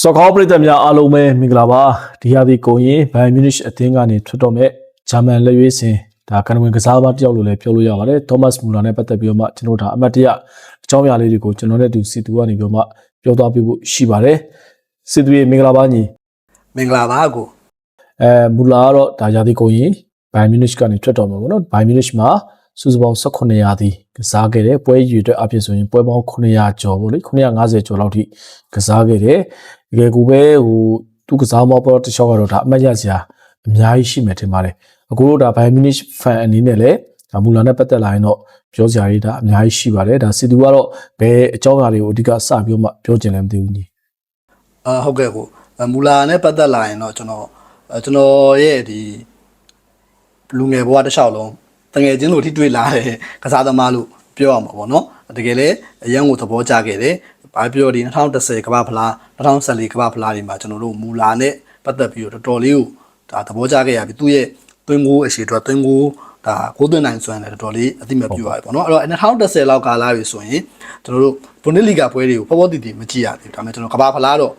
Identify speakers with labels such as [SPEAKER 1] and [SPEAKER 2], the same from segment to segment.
[SPEAKER 1] စောကောပရိသတ်များအားလုံးပဲမင်္ဂလာပါဒီဟာဒီကိုရင်ဘိုင်မြူနစ်အသင်းကနေထွက်တော့မဲ့ဂျာမန်လက်ရွေးစင်ဒါကန်ဝင်ကစားသမားတယောက်လို့လည်းပြောလို့ရပါတယ်သောမတ်မူလာနဲ့ပတ်သက်ပြီးတော့မှကျွန်တော်ဒါအမတ်တရအကြောင်းအရာလေးတွေကိုကျွန်တော်နဲ့တူစီတူကနေပြီးတော့မှပြောသွားပြဖို့ရှိပါတယ်စီတူရေမင်္ဂလာပါညီ
[SPEAKER 2] မင်္ဂလာပါကို
[SPEAKER 1] အဲမူလာကတော့ဒါရာဒီကိုရင်ဘိုင်မြူနစ်ကနေထွက်တော့မှာပေါ့နော်ဘိုင်မြူနစ်မှာစုစုပေါင်း18ရာသီကစားခဲ့တယ်ပွဲရည်အတွက်အဖြစ်ဆိုရင်ပွဲပေါင်း900ကျော်ပေါ့လေ950ကျော်လောက်ထိကစားခဲ့တယ် တကယ်ကိုပဲဟိုသူကစားမောပေါ်တစ်ချောက်ကတော့ဒါအမှတ်ရစရာအများကြီးရှိမယ်ထင်ပါတယ်အခုတို့ဒါဘိုင်မြူနစ်ဖန်အနေနဲ့လည်းဒါမူလာနဲ့ပတ်သက်လာရင်တော့ပြောစရာတွေဒါအများကြီးရှိပါတယ်ဒါစီတူကတော့ဘယ်အကြောင်းအရာတွေကိုအဓိကစပြီးမှပြောချင်လဲမသိဘူးညီ
[SPEAKER 2] အာဟုတ်ကဲ့ကိုအဲမူလာနဲ့ပတ်သက်လာရင်တော့ကျွန်တော်အဲကျွန်တော်ရဲ့ဒီလူငယ်ဘဝတစ်လျှောက်လုံးတငယ်ချင်းလိုထိတွေ့လာတဲ့ကစားသမားလို့ပြောရမှာပေါ့နော်တကယ်လည်းအရန်ကိုသဘောကျခဲ့တယ် ဘာပြောဒီ2010ကမ္ဘာဖလား2014ကမ္ဘာဖလားတွေမှာကျွန်တော်တို့မူလာနဲ့ပတ်သက်ပြီးတော့တော်တော်လေးကိုဒါသဘောကျခဲ့ရပြီသူ့ရဲ့သွင်းကိုအရှိအတွက်သွင်းကိုဒါကိုးသွင်းနိုင်စွမ်းတယ်တော်တော်လေးအသိမဲ့ပြရတယ်ပေါ့နော်အဲ့တော့2010လောက်ကာလပြီဆိုရင်ကျွန်တော်တို့ဘွန်ဒစ်လီဂါပွဲတွေကိုပေါ်ပေါ်တည်တည်မကြည့်ရသေးဘူးဒါပေမဲ့ကျွန်တော်ကမ္ဘာဖလားတော့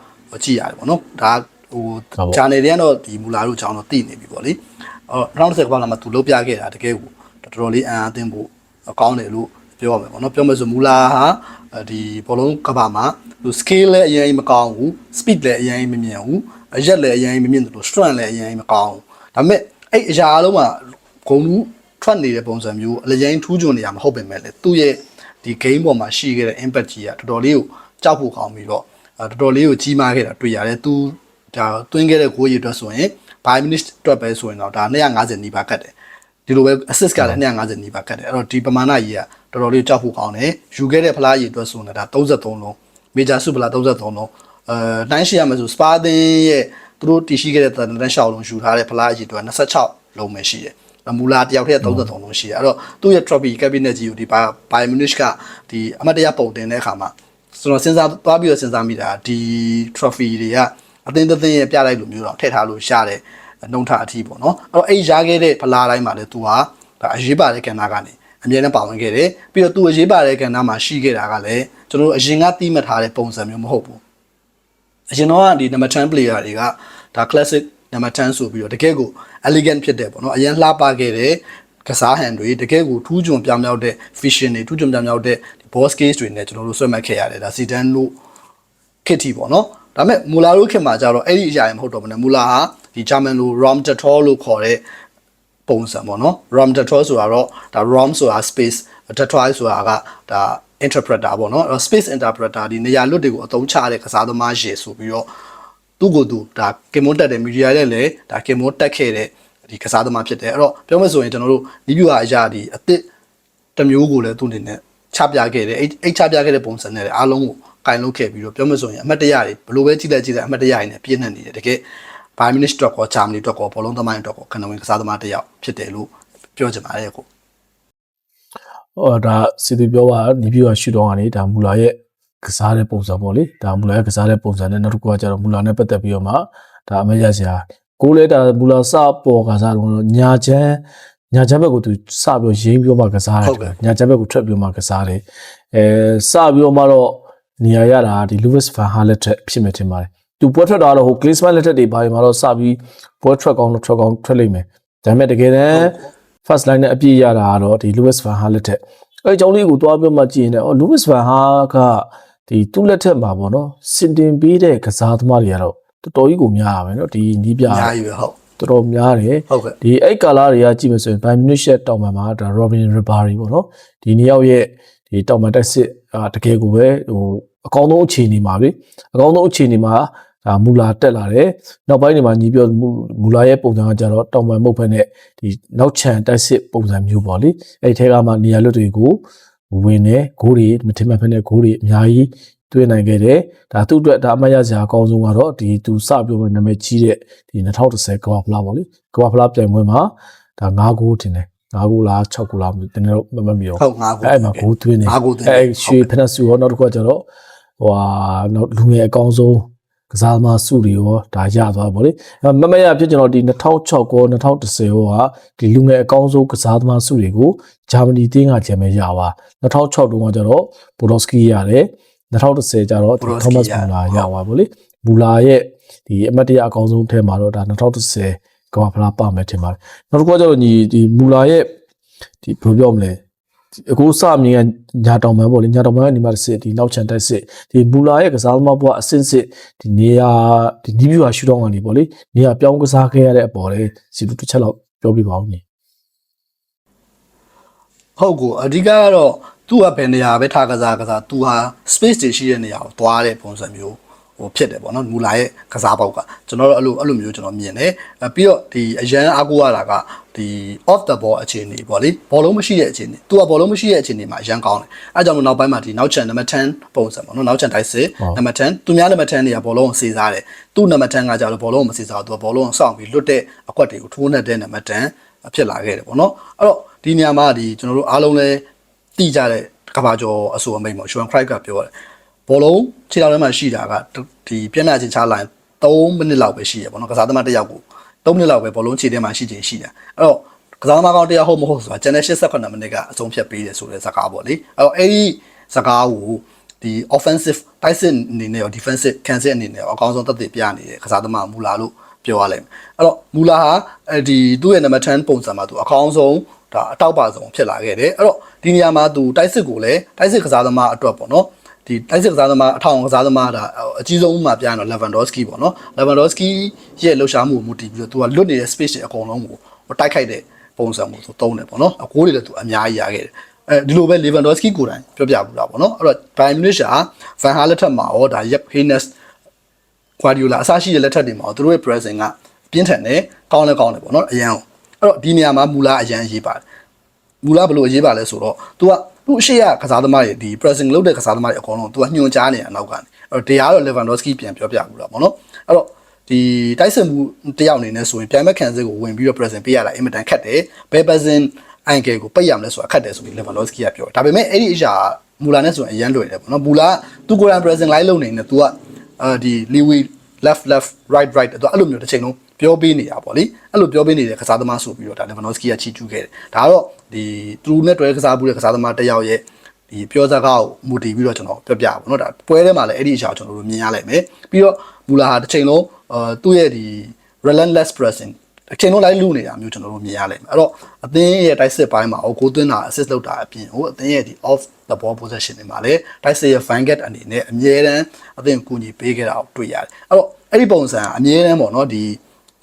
[SPEAKER 2] ကြည့်ရတယ်ပေါ့နော်ဒါဟို channel တွေကတော့ဒီမူလာတို့အကြောင်းတော့သိနေပြီပေါ့လေအော်2010ကမ္ဘာလာမှာသူလုပ်ပြခဲ့တာတကယ်ကိုတော်တော်လေးအံ့အားသင့်ဖို့ကောင်းတယ်လို့ ပြောရမယ်ပေါ့နော်ပြောမယ်ဆိုမူလာဟာဒီဘောလုံးကမ္ဘာမှာသူ scale လည်းအရင်မကောင်းဘူး speed လည်းအရင်မမြင်ဘူးအရက်လည်းအရင်မမြင်တယ်လို့ strength လည်းအရင်မကောင်းဘူးဒါပေမဲ့အဲ့အရာအလုံးမှာဂုံလူထွက်နေတဲ့ပုံစံမျိုးအလရင်ထူးချွန်နေရမှာဟုတ်ပေမဲ့လေသူ့ရဲ့ဒီ game ပေါ်မှာရှိခဲ့တဲ့ impact ကြီးကတော်တော်လေးကိုကြောက်ဖို့ကောင်းပြီးတော့တော်တော်လေးကိုကြီးမားခဲ့တာတွေ့ရတယ်သူဒါတွင်းခဲ့တဲ့ကိုကြီးအတွက်ဆိုရင်5 minutes အတွက်ပဲဆိုရင်တော့ဒါ250နီးပါးကတ်တယ် ဒီလိုပဲ assist ကလည်း250နီးပါးကတ်တယ်အဲ့တော့ဒီပမာဏကြီးကတော်တော်လေးကြောက်ဖို့ကောင်းတယ်ယူခဲ့တဲ့ဖလားကြီးအတွက်ဆိုရင်ဒါ33လုံး major super ဖလား33လုံးအဲတိုင်းရှိရမယ်ဆို spa သင်းရဲ့သူတို့တည်ရှိခဲ့တဲ့တန်တန်းရှောက်လုံးယူထားတဲ့ဖလားကြီးအတွက်26လုံးပဲရှိတယ်မူလာတယောက်တည်း33လုံးရှိတယ်အဲ့တော့သူ့ရဲ့ trophy cabinet ကြီးကိုဒီ Bayern Munich ကဒီအမတ်တရပုံတင်တဲ့အခါမှာကျွန်တော်စဉ်းစားသွားပြီးတော့စဉ်းစားမိတာဒီ trophy တွေကအသင်းသင်းရဲ့ပြလိုက်လိုမျိုးတော့ထည့်ထားလို့ရှာတယ် နှုံထအထီးပေါ့နော်အဲ့တော့အဲ့ရခဲ့တဲ့ဖလားတိုင်းမှာလည်းသူဟာဒါအရေးပါတဲ့ကဏ္ဍကနေအမြဲတမ်းပါဝင်ခဲ့တယ်ပြီးတော့သူအရေးပါတဲ့ကဏ္ဍမှာရှိခဲ့တာကလည်းကျွန်တော်တို့အရင်ကတီးမှတ်ထားတဲ့ပုံစံမျိုးမဟုတ်ဘူးအရင်တော့ဒီ number 10 player တွေကဒါ classic number 10ဆိုပြီးတော့တကယ်ကို elegant ဖြစ်တယ်ပေါ့နော်အရင်လှပခဲ့တဲ့ကစားဟန်တွေတကယ်ကိုထူးချွန်ပြောင်မြောက်တဲ့ vision တွေထူးချွန်ပြောင်မြောက်တဲ့ boss case တွေနဲ့ကျွန်တော်တို့ဆွဲမှတ်ခဲ့ရတယ်ဒါစီတန်လို့ခစ်တီပေါ့နော် ဒါပေမဲ့မူလာတို့ခင်မှာကြတော့အဲ့ဒီအရာရင်မဟုတ်တော့ဘူးねမူလာဟာဒီဂျာမန်လို rom tator လို့ခေါ်တဲ့ပုံစံပေါ့နော် rom tator ဆိုတာတော့ဒါ rom ဆိုတာ space tator ဆိုတာကဒါ interpreter ပေါ့နော်အဲ့ space interpreter ဒီနေရာလွတ်တွေကိုအသုံးချတဲ့ကစားသမားရေဆိုပြီးတော့သူ့ကိုယ်သူဒါကင်မွန်တက်တဲ့မီဒီယာနဲ့လည်းဒါကင်မွန်တက်ခဲ့တဲ့ဒီကစားသမားဖြစ်တယ်အဲ့တော့ပြောမယ်ဆိုရင်ကျွန်တော်တို့နီးပြူဟာအရာဒီအစ်စ်တစ်မျိုးကိုလည်းသူ့အနေနဲ့ချပြခဲ့တယ်အဲ့အဲ့ချပြခဲ့တဲ့ပုံစံနဲ့လည်းအားလုံးကို ကင်လုပ်ခဲ့ပြီးတော့ပြောမယ်ဆိုရင်အမှတ်တရတွေဘလို့ပဲကြည့်လိုက်ကြည့်လိုက်အမှတ်တရတွေနဲ့ပြည့်နေနေတယ်တကယ်ဘိုင်မီနစ်တော့ကောဂျာမနီတော့ကောဘောလုံးသမိုင်းတော့ကောခဏဝင်ကစားသမားတစ်ယောက်ဖြစ်တယ်လို့ပြောချင်ပါတယ်ကို
[SPEAKER 1] ဟောဒါစီတူပြောပါနီးပြရှူတော့ကနေဒါမူလာရဲ့ကစားတဲ့ပုံစံပေါ့လေဒါမူလာရဲ့ကစားတဲ့ပုံစံနဲ့နောက်တစ်ခုကကျတော့မူလာနဲ့ပတ်သက်ပြီးတော့မှဒါအမေရစရာကိုလဲဒါမူလာစပေါ်ကစားတော့ညာချမ်းညာချမ်းဘက်ကိုသူစပြီးရင်းပြီးတော့မှကစားတယ်ညာချမ်းဘက်ကိုထွက်ပြီးတော့မှကစားတယ်အဲစပြီးတော့မှတော့ နေရာရတာဒီ Lewis Van Gaal လက်ထက်ဖြစ်မယ်ထင်ပါတယ်သူပွဲထွက်တာတော့ဟို Klinsmann လက်ထက်တွေဘာတွေမှာတော့စပြီးပွဲထွက်ကောင်းတော့ထွက်ကောင်းထွက်လိမ့်မယ်ဒါပေမဲ့တကယ်တမ်း first line နဲ့အပြည့်ရတာကတော့ဒီ Lewis Van Gaal လက်ထက်အဲအကြောင်းလေးကိုသွားပြောမှကြည့်ရင်လည်းအော် Lewis Van Gaal ကဒီသူ့လက်ထက်မှာပေါ့နော်စင်တင်ပေးတဲ့ကစားသမားတွေကတော့တော်တော်ကြီးကိုများရမယ်နော်ဒီနီးပြ
[SPEAKER 2] အများကြီးပဲဟုတ်
[SPEAKER 1] တော်တော်များတယ်
[SPEAKER 2] ဟုတ်ကဲ့
[SPEAKER 1] ဒီအဲ့ကာလာတွေကကြည့်မယ်ဆိုရင် Bayern Munich ရဲ့တောင်ပံမှာဒါ Robin Ribery ပေါ့နော်ဒီနှစ်ယောက်ရဲ့ဒီတောင်ပံတက်စစ် အာတကယ်ကိုပဲဟိုအကောင်းဆုံးအခြေအနေမှာပဲအကောင်းဆုံးအခြေအနေမှာဒါမူလာတက်လာတယ်နောက်ပိုင်းတွေမှာညီပြောမူမူလာရဲ့ပုံစံကကြတော့တောင်ပံမဟုတ်ဘဲနဲ့ဒီနောက်ချန်တက်စစ်ပုံစံမျိုးပေါ့လေအဲ့ဒီထဲကမှနေရာလွတ်တွေကိုဝင်နေဂိုးတွေမထင်မှတ်ဖက်နဲ့ဂိုးတွေအများကြီးတွေ့နိုင်ခဲ့တယ်ဒါသူ့အတွက်ဒါအမှတ်ရစရာအကောင်းဆုံးကတော့ဒီသူစပြောမဲ့နာမည်ကြီးတဲ့ဒီ2010ကမ္ဘာဖလားပေါ့လေကမ္ဘာဖလားပြိုင်ပွဲမှာဒါ9ဂိုးတင်တယ် 9ဂိုးလား6ဂိုးလားမသိဘူးမမမီရော
[SPEAKER 2] ဟုတ်ငါကို
[SPEAKER 1] အဲ့မှာဂိုးသွင်းတယ်
[SPEAKER 2] ငါးဂိုးသွင်းတယ်
[SPEAKER 1] အဲ့ရွှေဖနက်စုရောနောက်တစ်ခုကကျတော့ဟိုဟာနောက်လူငယ်အကောင်းဆုံးကစားသမားစုတွေရောဒါရသွားပါဗောလေအဲ့မမရဖြစ်ကျွန်တော်ဒီ2006ကော2010ရောကဒီလူငယ်အကောင်းဆုံးကစားသမားစုတွေကိုဂျာမနီတင်းကဂျယ်မဲရပါ2006တုန်းကကျတော့ဘိုဒိုစကီရတယ်2010ကျတော့
[SPEAKER 2] Brodsky
[SPEAKER 1] သောမတ်မူလာရပါဗောလေမူလာရဲ့ဒီအမတ်တရအကောင်းဆုံးထဲမှာတော့ဒါ2010 ကမ္ဘာဖလားပါမယ်ထင်ပါတယ်နောက်တစ်ခုကကျတော့ညီဒီမူလာရဲ့ဒီဘယ်လိုပြောမလဲအခုစမြင်ကညာတောင်ပန်းပေါ့လေညာတောင်ပန်းကနေမှတစ်စစ်ဒီနောက်ချန်တက်စစ်ဒီမူလာရဲ့ကစားသမားဘွားအစင်းစစ်ဒီနေရာဒီနီးဗျူဟာရှူတောင်းကနေပေါ့လေနေရာပြောင်းကစားခဲ့ရတဲ့အပေါ်လေစီတူတစ်ချက်လောက်ပြောပြပါဦးညီ
[SPEAKER 2] ဟုတ်ကိုအဓိကကတော့သူ့ကဘယ်နေရာပဲထားကစားကစားသူဟာ space တွေရှိတဲ့နေရာကိုသွားတဲ့ပုံစံမျိုး ဟိုဖြစ်တယ်ပေါ့နော်မူလာရဲ့ကစားပေါက်ကကျွန်တော်တို့အဲ့လိုအဲ့လိုမျိုးကျွန်တော်မြင်တယ်အဲပြီးတော့ဒီအရန်အားကိုးရတာကဒီ off the ball အခြေအနေပေါ့လေဘောလုံးမရှိတဲ့အခြေအနေသူကဘောလုံးမရှိတဲ့အခြေအနေမှာအရန်ကောင်းတယ်အဲကြောင့်မို့နောက်ပိုင်းမှာဒီနောက်ချန်နံပါတ်10ပုံစံပေါ့နော်နောက်ချန်တိုက်စစ်နံပါတ်10သူများနံပါတ်10တွေကဘောလုံးကိုစေစားတယ်သူ့နံပါတ်10ကကြတော့ဘောလုံးကိုမစေစားဘူးသူကဘောလုံးကိုစောင့်ပြီးလွတ်တဲ့အကွက်တွေကိုထိုးနှက်တဲ့နံပါတ်10ဖြစ်လာခဲ့တယ်ပေါ့နော်အဲ့တော့ဒီနေရာမှာဒီကျွန်တော်တို့အားလုံးလဲတိကြတဲ့ကဘာကျော်အဆိုအမိတ်ပေါ့ရှွန်ခရိုက်ကပြောတယ် ဘောလုံးခြေထောက်ထဲမှာရှိတာကဒီပြက်နှာချင်းချလိုင်း3မိနစ်လောက်ပဲရှိရပေါ့နော်ကစားသမားတစ်ယောက်ကို3မိနစ်လောက်ပဲဘောလုံးခြေထဲမှာရှိချင်ရှိတယ်အဲ့တော့ကစားသမားကောင်းတရားဟုတ်မဟုတ်ဆိုတာကျန်တဲ့88မိနစ်ကအဆုံးဖြတ်ပေးတယ်ဆိုတဲ့ဇာကားပေါ့လေအဲ့တော့အဲ့ဒီဇာကားကိုဒီ offensive တိုက်စစ်အနေနဲ့ရော defensive cancel အနေနဲ့ရောအကောင်းဆုံးသက်သေပြနေတယ်ကစားသမားမူလာလို့ပြောရလိမ့်မယ်အဲ့တော့မူလာဟာအဲဒီသူ့ရဲ့ number 10ပုံစံမှာသူအကောင်းဆုံးဒါအတောက်ပါဆုံးဖြစ်လာခဲ့တယ်အဲ့တော့ဒီနေရာမှာသူတိုက်စစ်ကိုလည်းတိုက်စစ်ကစားသမားအတွက်ပေါ့နော် ဒီတိုက်စစ်ကစားသမားအထောင်ကစားသမားဒါအကြီးဆုံးဥမှာပြရတော့ Lewandowski ပေါ့နော် Lewandowski ရဲ့လှူရှာမှုကိုမူတည်ပြီးတော့သူကလွတ်နေတဲ့ space တွေအကုန်လုံးကိုတိုက်ခိုက်တဲ့ပုံစံမျိုးသူသုံးတယ်ပေါ့နော်အကိုးတွေလည်းသူအများကြီးရခဲ့တယ်အဲဒီလိုပဲ Lewandowski ကိုယ်တိုင်ပြောပြပူတာပေါ့နော်အဲ့တော့ Bayern Munich က Van Gaal လက်ထက်မှာရောဒါ Yep Haynes Guardiola အစရှိတဲ့လက်ထက်တွေမှာသူတို့ရဲ့ pressing ကပြင်းထန်တယ်ကောင်းလဲကောင်းတယ်ပေါ့နော်အရန်အဲ့တော့ဒီနေရာမှာမူလာအရန်ရေးပါတယ်မူလာဘယ်လိုအရေးပါလဲဆိုတော့ तू က သူ့အရှိရကစားသမားတွေဒီ pressing လုပ်တဲ့ကစားသမားတွေအကုန်လုံး तू ကညွှန်ကြားနေရနောက်ကနေအဲ့တော့တရားတော့ Lewandowski ပြန်ပြောပြဘူးလားပေါ့နော်အဲ့တော့ဒီတိုက်စစ်မှုတယောက်အနေနဲ့ဆိုရင်ပြိုင်မဲ့ခံစစ်ကိုဝင်ပြီးတော့ pressing ပေးရတာအင်မတန်ခက်တယ်ဘယ် pressing အန်ကယ်ကိုပိတ်ရမလဲဆိုတာခက်တယ်ဆိုပြီး Lewandowski ကပြောတယ်ဒါပေမဲ့အဲ့ဒီအရာမူလာနဲ့ဆိုရင်အရန်လွယ်တယ်ပေါ့နော်မူလာသူကိုယ်တိုင် pressing line လုပ်နေနေ तू ကအဲဒီ Lewy left left right right တော့အဲ့လိုမျိုးတစ်ချိန်လုံးပြောပေးနေတာပေါ့လေအဲ့လိုပြောပေးနေတဲ့ကစားသမားဆိုပြီးတော့ဒါ Lewandowski ကချီကျူးခဲ့တယ်ဒါကတော့ ဒီသူနဲ့တွဲကစားဘူးတဲ့ကစားသမားတစ်ယောက်ရဲ့ဒီပြောစကားကိုမူတည်ပြီးတော့ကျွန်တော်ပြောပြပါဘောเนาะဒါပွဲထဲမှာလည်းအဲ့ဒီအရာကိုကျွန်တော်တို့မြင်ရလိမ့်မယ်ပြီးတော့မူလာဟာတစ်ချိန်လုံးအာသူ့ရဲ့ဒီ relentless pressing အချိန်လုံးလိုက်လူနေတာမျိုးကျွန်တော်တို့မြင်ရလိမ့်မယ်အဲ့တော့အသင်းရဲ့တိုက်စစ်ပိုင်းမှာဟိုကိုသွင်းတာ assist လုပ်တာအပြင်ဟိုအသင်းရဲ့ဒီ off the ball possession တွေမှာလည်းတိုက်စစ်ရဲ့ fine get အနေနဲ့အမြဲတမ်းအသင်းကိုကူညီပေးခဲ့တာကိုတွေ့ရတယ်အဲ့တော့အဲ့ဒီပုံစံကအမြဲတမ်းပေါ့နော်ဒီ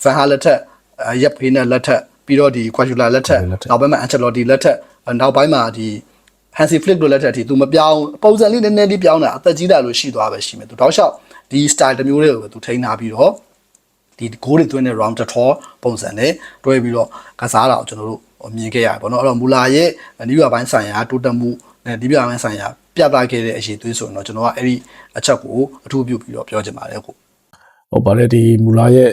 [SPEAKER 2] Van Gaal လက်ထက်ရပ်ဖေးနဲ့လက်ထက် ပြီးတော့ဒီ Guardiola လက်ထက်နောက်ပိုင်းမှာ Ancelotti လက်ထက်နောက်ပိုင်းမှာဒီ Hansi Flick တို့လက်ထက်ထိသူမပြောင်းပုံစံလေးနည်းနည်းလေးပြောင်းတာအသက်ကြီးတာလို့ရှိသွားပဲရှိမယ်သူတောက်လျှောက်ဒီ style တစ်မျိုးလေးကိုသူထိန်းထားပြီးတော့ဒီ goal တွေသွင်းတဲ့ round the tour ပုံစံနဲ့တွဲပြီးတော့ကစားတာကိုကျွန်တော်တို့မြင်ခဲ့ရတယ်ပေါ့နော်အဲ့တော့မူလာရဲ့နိဗျာပိုင်းဆိုင်ရာတိုးတက်မှုနဲ့နိဗျာပိုင်းဆိုင်ရာပြသခဲ့တဲ့အရေးသွေးဆိုရင်တော့ကျွန်တော်ကအဲ့ဒီအချက်ကိုအထူးပြုပြီးတော့ပြောချင်ပါတယ်ကို
[SPEAKER 1] ဟုတ်ပါတယ်ဒီမူလာရဲ့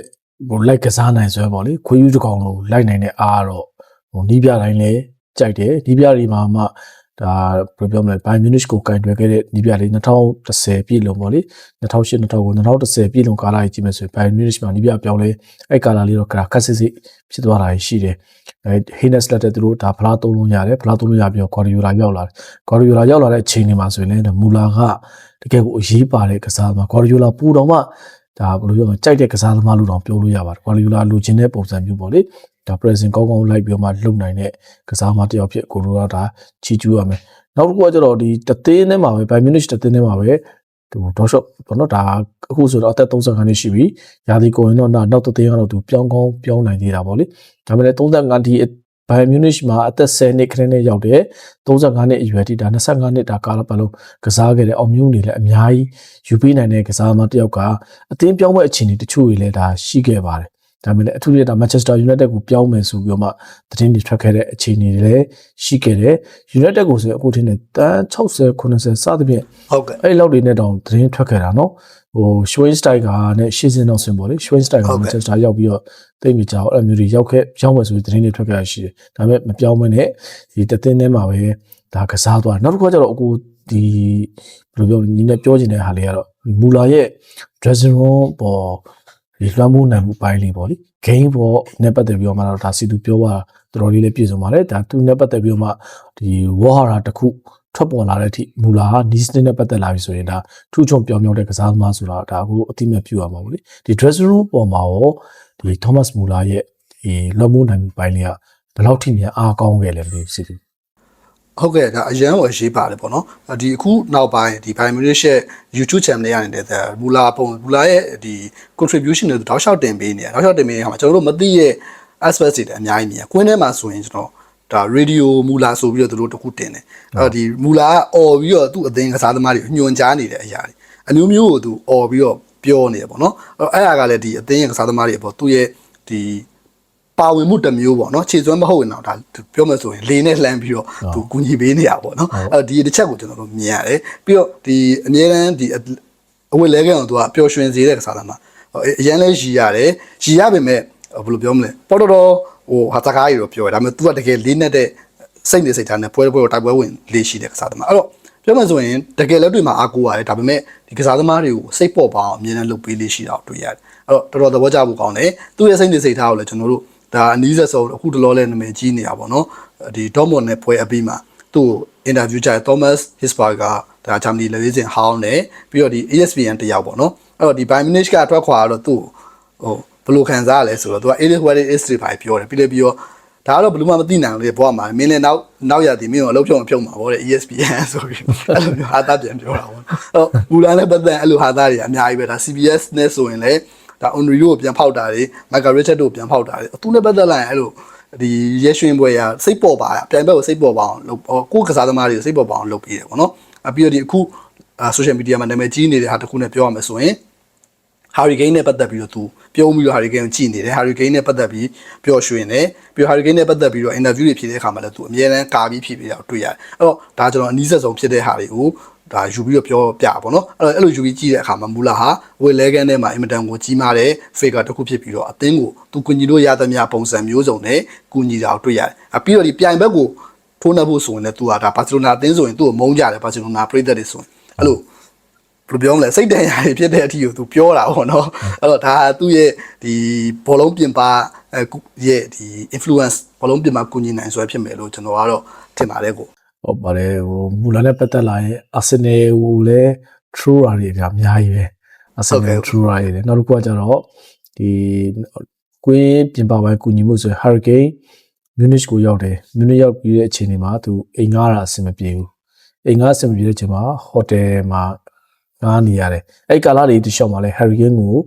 [SPEAKER 1] ဟိုလိုက်ကစားနိုင်ဆွဲပေါ့လေခွေးယူတစ်ကောင်လုံးလိုက်နိုင်တဲ့အားကတော့ဟိုနီးပြတိုင်းလဲကြိုက်တယ်နီးပြတွေမှာမှဒါဘယ်လိုပြောမလဲဘိုင်မြူနစ်ကိုကင်တွယ်ခဲ့တဲ့နီးပြလေး2010ပြည့်လုံးပေါ့လေ2008 2010ပြည့်လုံးကာလကြီးကြည့်မယ်ဆိုရင်ဘိုင်မြူနစ်မှာနီးပြပြောင်းလဲအဲ့ကာလလေးတော့ကခက်စစ်စစ်ဖြစ်သွားတာရှိတယ်အဲဟိနက်လက်တဲ့သူတို့ဒါဖလားသုံးလုံးရတယ်ဖလားသုံးလုံးရပြီးတော့ဂေါ်ရီယိုလာရောက်လာတယ်ဂေါ်ရီယိုလာရောက်လာတဲ့အချိန်တွေမှာဆိုရင်လည်းမူလာကတကယ်ကိုအရေးပါတဲ့ကစားမှာဂေါ်ရီယိုလာပူတော့မှ ဒါဘယ်လိုပြောမလဲကြိုက်တဲ့ကစားသမားလို့တော့ပြောလို့ရပါတယ်ကွာလီယူလာလူချင်းတဲ့ပုံစံမျိုးပေါ့လေဒါ pressing ကောင်းကောင်းလိုက်ပြီးတော့မှလုံနိုင်တဲ့ကစားသမားတစ်ယောက်ဖြစ်ကိုရိုလာဒါချီကျူးရမယ်နောက်တစ်ခုကကျတော့ဒီတသင်းထဲမှာပဲ by minute တသင်းထဲမှာပဲသူဒေါရှော့ဘောနော်ဒါအခုဆိုတော့အသက်35နှစ်ရှိပြီရာသီကိုရင်တော့နောက်နောက်တစ်သိန်းကတော့သူပြောင်းကောင်းပြောင်းနိုင်သေးတာပေါ့လေဒါပေမဲ့35ဒီ ဘိုင်မြူနစ်မှာအသက်10နှစ်ခရစ်နဲ့ရောက်တဲ့35နှစ်အရွယ်ထိဒါ25နှစ်တာကာလပတ်လုံးကစားခဲ့တဲ့အောင်မြူနေလည်းအများကြီးယူပေးနိုင်တဲ့ကစားသမားတစ်ယောက်က အသင်းပြောင်းမဲ့အခြေအနေတချို့တွေလည်းဒါရှိခဲ့ပါတယ် ဒါပေမဲ့အထူးသဖြင့်ဒါ Manchester United ကိုပြောင်းမယ်ဆိုပြီးတော့မှသတင်းတွေထွက်ခဲ့တဲ့အခြေအနေတွေလည်းရှိခဲ့တယ် United ကိုဆိုရင်အခုထင်တယ်တန်း60 90စသဖြင့်
[SPEAKER 2] ဟုတ်ကဲ့
[SPEAKER 1] အဲ့ဒီလောက်တွေနဲ့တောင်သတင်းထွက်ခဲ့တာနော်ဟို Schweinsteiger နဲ့ရှေ့စင်းတော့ဆင်ပေါ်လေ Schweinsteiger
[SPEAKER 2] ဟုတ်ကဲ့
[SPEAKER 1] Manchester ရောက်ပြီးတော့တိတ်မကြောက်အဲ့လိုမျိုးတွေရောက်ခဲ့ရောက်မယ်ဆိုပြီးသတင်းတွေထွက်ခဲ့ရရှိတယ်ဒါပေမဲ့မပြောင်းမနဲ့ဒီတသင်းထဲမှာပဲဒါကစားသွားတယ်နောက်တစ်ခါကျတော့အခုဒီဘယ်လိုပြောလဲညီနဲ့ပြောချင်တဲ့ဟာလေးကတော့မူလာရဲ့ dressing room ပေါ် ဒီလွှမ်းမိုးနိုင်မှုပိုင်းလေးပေါ့လေ game ပေါ်နဲ့ပတ်သက်ပြီးတော့မှတော့ဒါစီသူပြောတာတော်တော်လေးလည်းပြည့်စုံပါတယ်ဒါသူနဲ့ပတ်သက်ပြီးတော့မှဒီဝါဟာရာတစ်ခုထွက်ပေါ်လာတဲ့အထိမူလာကနီးစနစ်နဲ့ပတ်သက်လာပြီဆိုရင်ဒါထူးချွန်ပြောင်းပြောင်းတဲ့ကစားသမားဆိုတာဒါအခုအတိအမဲ့ပြုရမှာပေါ့လေဒီ dressing room ပေါ်မှာရောဒီ Thomas Muller ရဲ့ဒီလွှမ်းမိုးနိုင်မှုပိုင်းလေးကဘယ်လောက်ထိမြန်အားကောင်းခဲ့လဲမသိဘူးစီသူ
[SPEAKER 2] ဟုတ်ကဲ့ဒါအရန်ကိုအရေးပါတယ်ပေါ့နော်ဒီအခုနောက်ပိုင်းဒီ Bayern Munich ရဲ့ YouTube channel လေးရနေတဲ့မူလာပုံမူလာရဲ့ဒီ contribution တွေတောက်လျှောက်တင်ပေးနေတယ်တောက်လျှောက်တင်ပေးနေတာမှာကျွန်တော်တို့မသိရဲ့ aspect တွေလည်းအများကြီးမြင်ကွင်းထဲမှာဆိုရင်ကျွန်တော်ဒါ radio မူလာဆိုပြီးတော့သူတို့တခုတင်တယ်အဲ့တော့ဒီမူလာကអော်ပြီးတော့သူ့အသင်းကစားသမားတွေညွှန်ကြားနေတဲ့အရာတွေအမျိုးမျိုးကိုသူអော်ပြီးတော့ပြောနေတယ်ပေါ့နော်အဲ့တော့အဲ့ဒါကလည်းဒီအသင်းရဲ့ကစားသမားတွေပေါ့သူ့ရဲ့ဒီ ပါဝင်မှုတစ်မျိုးပေါ့နော်ခြေစွမ်းမဟုတ်ရင်တော့ဒါပြောမှဆိုရင်လေနဲ့လှမ်းပြီးတော့သူကူညီပေးနေရပေါ့နော်အဲ့တော့ဒီတစ်ချက်ကိုကျွန်တော်တို့မြင်ရတယ်ပြီးတော့ဒီအမြဲတမ်းဒီအဝတ်လဲကအောင်သူကပျော်ရွှင်စေတဲ့ကစားသမားအရန်လဲရည်ရတယ်ရည်ရပေမဲ့ဘယ်လိုပြောမလဲပေါ်တော်တော်ဟိုဟာတကားကြီးတော့ပြောရဒါပေမဲ့ तू ကတကယ်လေးနဲ့တဲ့စိတ်နေစိတ်ထားနဲ့ပွဲပွဲကိုတိုက်ပွဲဝင်လေးရှိတဲ့ကစားသမားအဲ့တော့ပြောမှဆိုရင်တကယ်လက်တွေ့မှာအားကိုးရတယ်ဒါပေမဲ့ဒီကစားသမားတွေကိုစိတ်ပေါ်ပါအောင်အမြဲတမ်းလုပ်ပေးလေးရှိတာကိုတွေ့ရတယ်အဲ့တော့တော်တော်သဘောကျဖို့ကောင်းတယ်သူ့ရဲ့စိတ်နေစိတ်ထားကိုလည်းကျွန်တော်တို့ ဒါအနီးဆက်ဆုံးအခုတလောလဲနာမည်ကြီးနေတာပေါ့နော်ဒီဒေါမွန်နဲ့ပွဲအပြီးမှာသူ့ကိုအင်တာဗျူးကြတယ်သောမတ်ဟစ်စဘာကဒါဂျာမနီလေဝေးစင်ဟောင်းနဲ့ပြီးတော့ဒီ ESPN တယောက်ပေါ့နော်အဲ့တော့ဒီ Bayern Munich ကအထွက်ခွာတော့သူ့ဟိုဘယ်လိုခံစားရလဲဆိုတော့သူက Eric Wade is တွေပါပြောတယ်ပြီးလေပြီးတော့ဒါကတော့ဘယ်လိုမှမသိနိုင်ဘူးလေဘောကမှာမင်းလည်းနောက်နောက်ရသည်မင်းကိုအလုပ်ဖြုံဖြုံမှာပေါ့တဲ့ ESPN ဆိုပြီးအဲ့လိုမျိုးဟာတာပြန်ပြောတာပေါ့အဲ့တော့ဘူလာနဲ့ပတ်သက်အဲ့လိုဟာတာတွေအများကြီးပဲဒါ CBS နဲ့ဆိုရင်လည်း ဒါ Onry ကိုပြန်ဖောက်တာတွေ Michael Richard တို့ပြန်ဖောက်တာတွေသူနဲ့ပတ်သက်လိုက်ရင်အဲ့လိုဒီရဲရွှင်ပွဲရစိတ်ပေါ်ပါပြိုင်ဘက်ကိုစိတ်ပေါ်ပါအောင်လုပ်ကိုကစားသမားတွေကိုစိတ်ပေါ်ပါအောင်လုပ်ပေးတယ်ပေါ့နော်အပြီးတော့ဒီအခု social media မှာနာမည်ကြီးနေတဲ့ဟာတစ်ခုနဲ့ပြောရမယ်ဆိုရင် Harry Kane နဲ့ပတ်သက်ပြီးတော့သူပြုံးပြီးတော့ Harry Kane ကိုကြည့်နေတယ် Harry Kane နဲ့ပတ်သက်ပြီးပျော်ရွှင်တယ်ပြီးတော့ Harry Kane နဲ့ပတ်သက်ပြီးတော့ interview တွေဖြစ်တဲ့အခါမှာလည်းသူအမြဲတမ်းကာပြီးဖြစ်ပြီးတော့တွေ့ရတယ်အဲ့တော့ဒါကျွန်တော်အနည်းဆက်ဆုံးဖြစ်တဲ့ဟာတွေကို ဒါယူပြီးတော့ပြောပြပါတော့အဲ့တော့အဲ့လိုယူပြီးကြည့်တဲ့အခါမှာမူလာဟာဝေလဲကန်ထဲမှာအင်မတန်ကိုကြီးမားတဲ့ figure တစ်ခုဖြစ်ပြီးတော့အသင်းကိုသူကူညီလို့ရသမျှပုံစံမျိုးစုံနဲ့ကူညီတာကိုတွေ့ရတယ်အပြီးတော့ဒီပြိုင်ဘက်ကိုထိုးနှက်ဖို့ဆိုရင်လည်းသူကဒါဘာစီလိုနာအသင်းဆိုရင်သူ့ကိုမုန်းကြတယ်ဘာစီလိုနာပရိသတ်တွေဆိုရင်အဲ့လိုဘယ်လိုပြောမလဲစိတ်တန်ရာတွေဖြစ်တဲ့အထီကိုသူပြောတာပေါ့နော်အဲ့တော့ဒါသူ့ရဲ့ဒီဘောလုံးပြင်ပါအဲရဲ့ဒီ influence ဘောလုံးပြင်ပါကူညီနိုင်စွဲဖြစ်မယ်လို့ကျွန်တော်ကတော့ထင်ပါတယ်ကို
[SPEAKER 1] ဟုတ်ပါတယ်ဟိုမူလာနဲ့ပတ်သက်လာရင်အာဆင်နယ်ကိုလည်း true ရာတွေအများကြီးပဲအာဆင်နယ် true ရာတွေလည်းနောက်တစ်ခုကကျတော့ဒီကွင်းပြင်ပပိုင်းကူညီမှုဆိုရင် Hurricane Munich ကိုရောက်တယ် Munich ရောက်ပြီးတဲ့အချိန်ဒီမှာသူအိမ်ငားတာအဆင်မပြေဘူးအိမ်ငားအဆင်မပြေတဲ့အချိန်မှာဟိုတယ်မှာငားနေရတယ်အဲ့ကာလလေးတစ်လျှောက်မှာလဲ Hurricane ကိုဒါ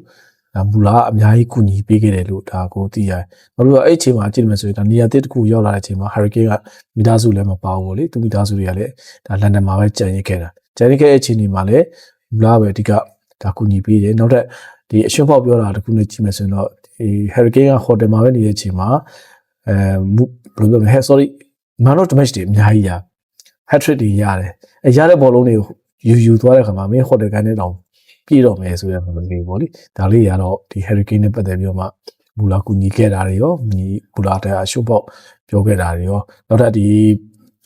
[SPEAKER 1] မူလာအများကြီးကူညီပေးခဲ့တယ်လို့ဒါကိုသိရတယ်။ဘာလို့လဲအဲ့အချိန်မှာကြည့်မယ်ဆိုရင်ဒါနေရာတစ်ခုရောက်လာတဲ့အချိန်မှာ Hurricane ကမိသားစုလည်းမပါဘူးပေါ့လေ။သူမိသားစုတွေကလည်းဒါလန်ဒန်မှာပဲကြံရစ်ခဲ့တာ။ကြံရစ်ခဲ့တဲ့အချိန်ဒီမှာလည်းမူလာပဲအဓိကဒါကူညီပေးတယ်။နောက်ထပ်ဒီအရှင်ဖောက်ပြောတာတခုနဲ့ကြည့်မယ်ဆိုရင်တော့ဒီ Hurricane ကဟိုတယ်မှာပဲနေတဲ့အချိန်မှာအဲဘယ်လိုပြောမလဲ sorry man of the match တွေအများကြီးရ hat trick တွေရတယ်။အဲရတဲ့ဘောလုံးတွေကိုယူယူသွားတဲ့ခါမှာမင်းဟိုတယ်ကန်နဲ့တောင် ပြည့်တော့မယ်ဆိုတဲ့ပုံစံလေးပေါ့လေဒါလေးရတော့ဒီ hurricane နဲ့ပတ်သက်ပြီးတော့မှမူလာကူညီခဲ့တာတွေရောညီမူလာတဲ့အရှုပ်ပေါက်ပြောခဲ့တာတွေရောနောက်ထပ်ဒီ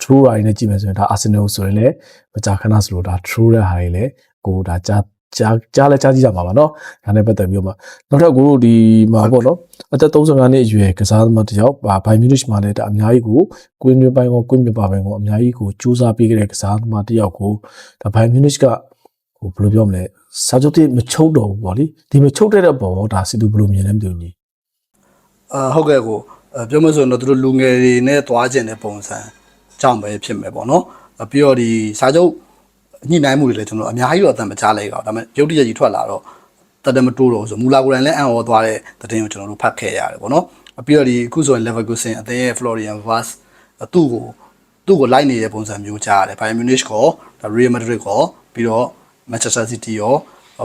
[SPEAKER 1] true ရာတွေနဲ့ကြည့်မယ်ဆိုရင်ဒါ arsenal ဆိုရင်လည်းမကြာခဏဆိုလို့ဒါ true တဲ့ဟာတွေလည်းကိုဒါကြားကြားကြားလဲကြားကြည့်ကြမှာပါเนาะဒါနဲ့ပတ်သက်ပြီးတော့မှနောက်ထပ်ကိုတို့ဒီမှာပေါ့เนาะအသက်35နှစ်အရွယ်ကစားသမားတစ်ယောက်ဘာဘိုင်မြူနစ်မှာလည်းဒါအများကြီးကိုကွင်းမြပိုင်းကောကွင်းမြပါပိုင်းကောအများကြီးကိုစူးစမ်းပေးခဲ့တဲ့ကစားသမားတစ်ယောက်ကိုဒါဘိုင်မြူနစ်ကဟိုဘယ်လိုပြောမလဲ စာချုပ်တိမချုပ်တော့ဘူးပေါ့လေဒီမချုပ်တဲ့ဘောဒါစီတူဘယ်လိုမြင်လဲမသိဘူးကြီး
[SPEAKER 2] အာဟုတ်ကဲ့ကိုအဲပြောမဆိုရင်တော့သူတို့လူငယ်တွေနဲ့တွားကျင်တဲ့ပုံစံကြောင့်ပဲဖြစ်မယ်ပေါ့နော်အပြီးတော့ဒီစာချုပ်ညှိနှိုင်းမှုတွေလည်းကျွန်တော်အများကြီးတော့အတန်မကြားလိုက်တော့ဒါပေမဲ့ရုပ်တရက်ကြီးထွက်လာတော့တတမတိုးတော့ဆိုမူလာကိုယ်တိုင်လည်းအံ့ဩသွားတဲ့သတင်းကိုကျွန်တော်တို့ဖတ်ခဲ့ရတယ်ပေါ့နော်ပြီးတော့ဒီအခုဆိုရင် Leverkusen အသင်းရဲ့ Florian Wirtz သူ့ကိုသူ့ကိုလိုက်နေတဲ့ပုံစံမျိုးကြားရတယ် Bayern Munich ကောဒါ Real Madrid ကောပြီးတော့ Manchester City ရော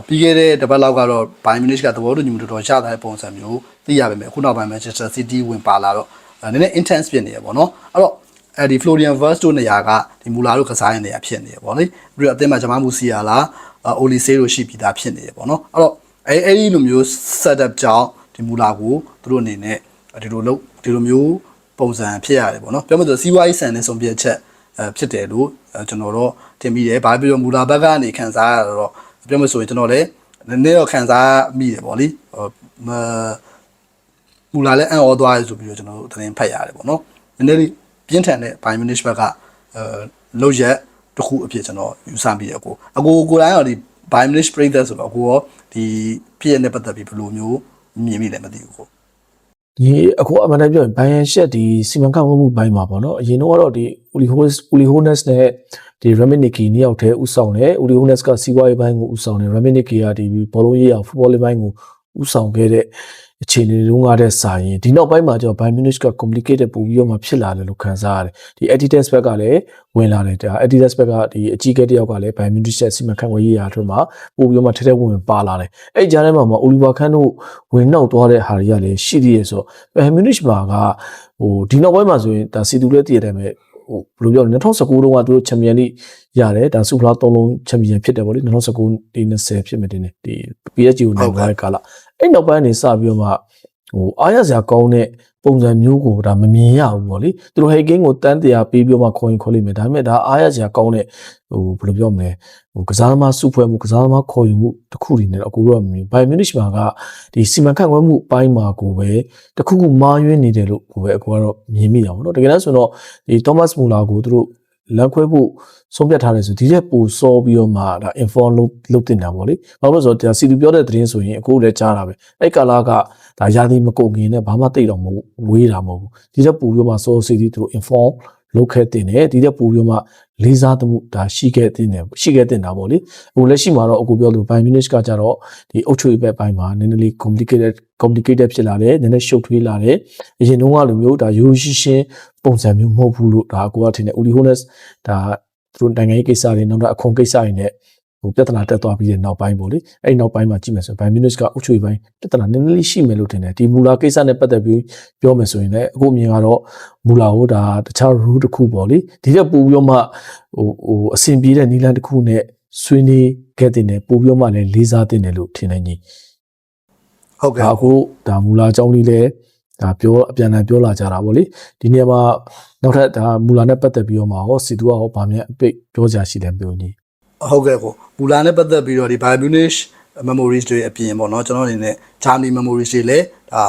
[SPEAKER 2] ပြီးခဲ့တဲ့တစ်ပတ်လောက်ကတော့ Bayern Munich ကသဘောတူညီမှုတော်တော်ရတဲ့ပုံစံမျိုးသိရပါမယ်အခုနောက်ပိုင်း Manchester City ဝင်ပါလာတော့နည်းနည်း intense ဖြစ်နေရပေါ့နော်အဲ့တော့အဲဒီ Florian Wirtz တို့နေရာကဒီမူလာတို့ကစားရနေရဖြစ်နေရပေါ့လေပြီးတော့အသင်းမှာဂျမားမူစီယာလာအိုလီဆေးတို့ရှိပြီးသားဖြစ်နေရပေါ့နော်အဲ့တော့အဲအဲ့ဒီလိုမျိုး setup ကြောင့်ဒီမူလာကိုသူတို့အနေနဲ့ဒီလိုလုပ်ဒီလိုမျိုးပုံစံဖြစ်ရတယ်ပေါ့နော်ပြောမှဆိုစီးပွားရေးဆန်တဲ့ဆုံးဖြတ်ချက်အဲ ဖြစ်တယ်လို့ကျွန်တော်တော့တင်ပြီးတယ်ဘာဖြစ်လို့မူလာဘက်ကနေခံစားရတော့ပြောမှဆိုရင်ကျွန်တော်လည်းနည်းနည်းတော့ခံစားမိတယ်ပေါ့လေဟိုမမူလာလည်းအံ့ဩသွားရဆိုပြီးတော့ကျွန်တော်တို့သတင်းဖတ်ရတယ်ပေါ့နော်နည်းနည်းလေးပြင်းထန်တဲ့ Bayern Munich ဘက်ကအဲလောက်ရက်တစ်ခုအဖြစ်ကျွန်တော်ယူဆမိတယ်အကိုအကိုကိုယ်တိုင်ရောဒီ Bayern Munich ပြည်သက်ဆိုတော့အကိုရောဒီဖြစ်ရတဲ့ပတ်သက်ပြီးဘယ်လိုမျိုးမြင်မိလဲမသိဘူးကို
[SPEAKER 1] ဒီအခုအမှန်တမ်းပြောရင်ဘိုင်ယန်ရှက်ဒီစီမံခန့်ခွဲမှုဘိုင်းမှာပေါ့နော်အရင်တော့ကတော့ဒီဦးလီဟိုးဦးလီဟိုးနက်စ်နဲ့ဒီရမင်နီကီနှစ်ယောက်တည်းဥဆောင်တယ်ဦးလီဟိုးနက်စ်ကစီးပွားရေးဘိုင်းကိုဥဆောင်တယ်ရမင်နီကီကဒီဘောလုံးရေးအောင်ဖူဘောလေးဘိုင်းကိုဥဆောင်ခဲ့တဲ့ အခြေအနေတွေတုန်းကတည်းကစာရင်ဒီနောက်ပိုင်းမှာကျတော့ Bayern Munich က complicated ပို့ပြီးတော့မှဖြစ်လာတယ်လို့ခံစားရတယ်ဒီ Adidas ဘက်ကလည်းဝင်လာတယ်ဒါ Adidas ဘက်ကဒီအကြီးအကဲတယောက်ကလည်း Bayern Munich ရဲ့စီမံခန့်ခွဲရေးရာအတွက်မှာပို့ပြီးတော့မှထဲထဲဝင်ဝင်ပါလာတယ်အဲ့ကြားထဲမှာမှာ Oliver Kahn တို့ဝင်နောက်သွားတဲ့ဟာတွေကလည်းရှိသေးရဲ့ဆိုတော့ Bayern Munich မှာကဟိုဒီနောက်ပိုင်းမှာဆိုရင်ဒါစီတူလည်းတည်ရတယ်မဲ့ ဟိုဘယ်လိုပြောလဲ2019တုန်းကသူတို့ချန်ပီယံလိရတယ်ဒါစူဖလာ၃လုံးချန်ပီယံဖြစ်တယ်ဗောလေ2019ဒီ20ဖြစ်မယ်တင်တယ်ဒီ PSG ကိုနိုင်သွားတဲ့ကာလအဲ့နောက်ပိုင်းနေစပြီးတော့မှ ဟိုအားရစရာကောင်းတဲ့ပုံစံမျိုးကိုဒါမမြင်ရဘူးဗောလေသူတို့ဟိတ်ကင်းကိုတန်းတရာပေးပြီးတော့မှခေါ်ရင်ခေါ်လိမ့်မယ်ဒါပေမဲ့ဒါအားရစရာကောင်းတဲ့ဟိုဘယ်လိုပြောမလဲဟိုကစားသမားစုဖွဲ့မှုကစားသမားခေါ်ယူမှုတစ်ခုတည်းနဲ့အကူတော့မမြင်ဘိုင်မြူနစ်မှာကဒီစီမံခန့်ခွဲမှုအပိုင်းမှာကိုပဲတစ်ခုခုမာယွင်းနေတယ်လို့ကိုပဲအကူကတော့မြင်မိတာပေါ့နော်တကယ်လို့ဆိုတော့ဒီ Thomas Muller ကိုသူတို့ လမ်းခွဲဖို့ဆုံးဖြတ်ထားတယ်ဆိုဒီချက်ပိုစောပြီးတော့မှဒါ inform လုပ်လုပ်တင်တာပေါ့လေဘာလို့လဲဆိုတော့ဒါစီလူပြောတဲ့သတင်းဆိုရင်အခုလည်းကြားတာပဲအဲ့ကာလာကဒါရာသီမကုန်ခင်နဲ့ဘာမှသိတော့မဟုတ်ဝေးတာမဟုတ်ဘူးဒီချက်ပိုပြီးတော့မှစောစီတီသူတို့ inform လုပ်ခဲ့တင်တယ်ဒီချက်ပိုပြီးတော့မှလေးစားသမှုဒါရှိခဲ့တင်တယ်ရှိခဲ့တင်တာပေါ့လေအခုလက်ရှိမှာတော့အခုပြောလို့ by minutes ကကြတော့ဒီအုတ်ချွေဘက်ပိုင်းမှာနည်းနည်းလေး complicated complicated ဖြစ်လာတယ်နည်းနည်းရှုပ်ထွေးလာတယ်အရင်တုန်းကလိုမျိုးဒါရိုးရှိရှင်းပုံစံမျိုးမဟုတ်ဘူးလို့ဒါကိုကထင်တယ် Uli Hoeneß ဒါသူတို့နိုင်ငံရေးကိစ္စတွေနောက်တော့အခွန်ကိစ္စတွေနဲ့ ဟိုပြဿနာတက်သွားပြီးတဲ့နောက်ပိုင်းပေါ့လေအဲ့ဒီနောက်ပိုင်းမှာကြည့်မယ်ဆိုရင် Bayern Munich ကအုပ်ချုပ်ရေးပိုင်းပြဿနာနည်းနည်းလေးရှိမယ်လို့ထင်တယ်ဒီမူလာကိစ္စနဲ့ပတ်သက်ပြီးပြောမယ်ဆိုရင်လည်းအခုအမြင်ကတော့မူလာဟိုဒါတခြား rule တစ်ခုပေါ့လေဒီတက်ပို့ပြီးတော့မှဟိုဟိုအဆင်ပြေတဲ့နီလန်တစ်ခုနဲ့ဆွေးနွေးခဲ့တဲ့ပို့ပြီးတော့မှလည်းလေးစားတဲ့လို့ထင်တယ်ညီ
[SPEAKER 2] ဟုတ်ကဲ့
[SPEAKER 1] ဒါအခုဒါမူလာအကြောင်းလေးလည်းဒါပြောအပြန်အလှန်ပြောလာကြတာပေါ့လေဒီနေရာမှာနောက်ထပ်ဒါမူလာနဲ့ပတ်သက်ပြီးတော့မှဟောစီတူကဟောဗာမြန်အပိတ်ပြောကြရှိတယ်ပြောညီ
[SPEAKER 2] ဟုတ်ကဲ့ကိုမူလာနဲ့ပတ်သက်ပြီးတော့ဒီ Bayern Munich memories တွေအပြင်ပေါ့နော်ကျွန်တော်အနေနဲ့ Germany memories တွေလည်းဒါ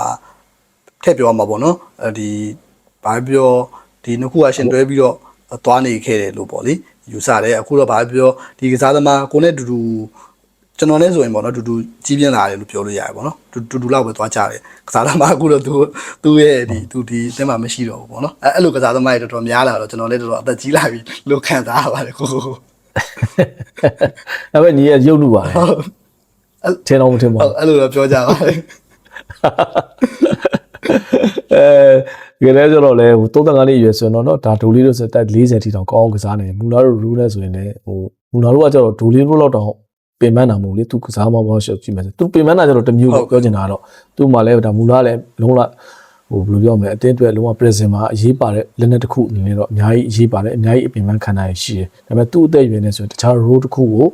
[SPEAKER 2] ထည့်ပြောရမှာပေါ့နော်အဲဒီဘာပြောဒီနှစ်ခုအရှင်တွဲပြီးတော့သွားနေခဲ့တယ်လို့ပေါ့လေယူဆတယ်အခုတော့ဘာပြောဒီကစားသမားကိုနဲ့တူတူကျွန်တော်နဲ့ဆိုရင်ပေါ့နော်တူတူကြီးပြင်းလာတယ်လို့ပြောလို့ရတယ်ပေါ့နော်တူတူတူလောက်ပဲသွားကြတယ်ကစားသမားအခုတော့သူသူ့ရဲ့ဒီသူဒီအသင်းမှာမရှိတော့ဘူးပေါ့နော်အဲအဲ့လိုကစားသမားတွေတော်တော်များလာတော့ကျွန်တော်လည်းတော်တော်အသက်ကြီးလာပြီလို့ခံစားရပါတယ်ကို
[SPEAKER 1] အဲ့ပဲညီရဲ့ရုပ်လူပါတယ်ထင်တော့မထင်ပါ
[SPEAKER 2] ဟု
[SPEAKER 1] ဘူး
[SPEAKER 2] တ်အဲ့လိုတော့ပြောကြပါတယ်
[SPEAKER 1] အဲတကယ်လဲဆိုတော့လေဟို35နှစ်အရွယ်ဆိုရင်တော့နော်ဒါဒိုလီတို့ဆိုတက်40ထိတောင်ကောင်းအောင်ကစားနေတယ်မူလာတို့ရူးနဲ့ဆိုရင်လည်းဟိုမူလာတို့ကကျတော့ဒိုလီတို့လောက်တောင်ပင်ပန်းတာမဟုတ်လေသူကစားမဘောရှော့ကြည့်မယ်ဆိုသူပင်ပန်းတာကျတော့တစ်မျိုးပြောချင်တာကတော့သူ့မှာလည်းဒါမူလာလည်းလုံးဝ ဟိုဘယ်လိုပြောမလဲအတင်းအတွက်လုံးဝ present မှာအရေးပါတဲ့လက်နက်တစ်ခုအနေနဲ့တော့အများကြီးအရေးပါတယ်အများကြီးအပင်ပန်းခံနိုင်ရှိတယ်ဒါပေမဲ့သူ့အသက်အရွယ်နဲ့ဆိုရင်တခြား role တစ်ခုကို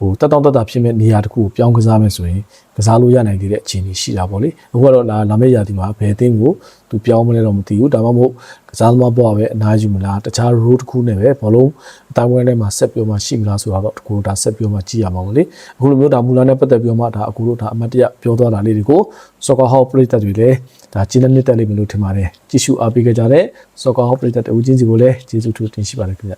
[SPEAKER 1] ဟိုတက်တောင့်တက်တာဖြစ်မဲ့နေရာတစ်ခုကိုပြောင်းကစားမယ်ဆိုရင်ကစားလို့ရနိုင်သေးတဲ့အခြေအနေရှိတာပေါ့လေအခုကတော့လာလာမယ့်ရာသီမှာဘယ်အသင်းကိုသူပြောင်းမလဲတော့မသိဘူးဒါမှမဟုတ်ကစားသမားဘွားပဲအနားယူမလားတခြား role တစ်ခုနဲ့ပဲဘောလုံးအတိုင်းဝဲထဲမှာဆက်ပြောမှရှိမလားဆိုတာတော့တကူဒါဆက်ပြောမှကြည့်ရမှာပေါ့လေအခုလိုမျိုးဒါမူလာနဲ့ပတ်သက်ပြောမှဒါအခုလို့ဒါအမတ်တရပြောသွားတာလေးတွေကို Soccer Hall ပရိသတ်တွေလည်း ဒါကျင်းတဲ့နှစ်တက်လိမ့်မယ်လို့ထင်ပါတယ်ကြည့်ရှုအားပေးကြတဲ့ Soccer Hall ပရိသတ်တဦးချင်းစီကိုလည်းကျေးဇူးထူးတင်ရှိပါတယ်ခင်ဗျ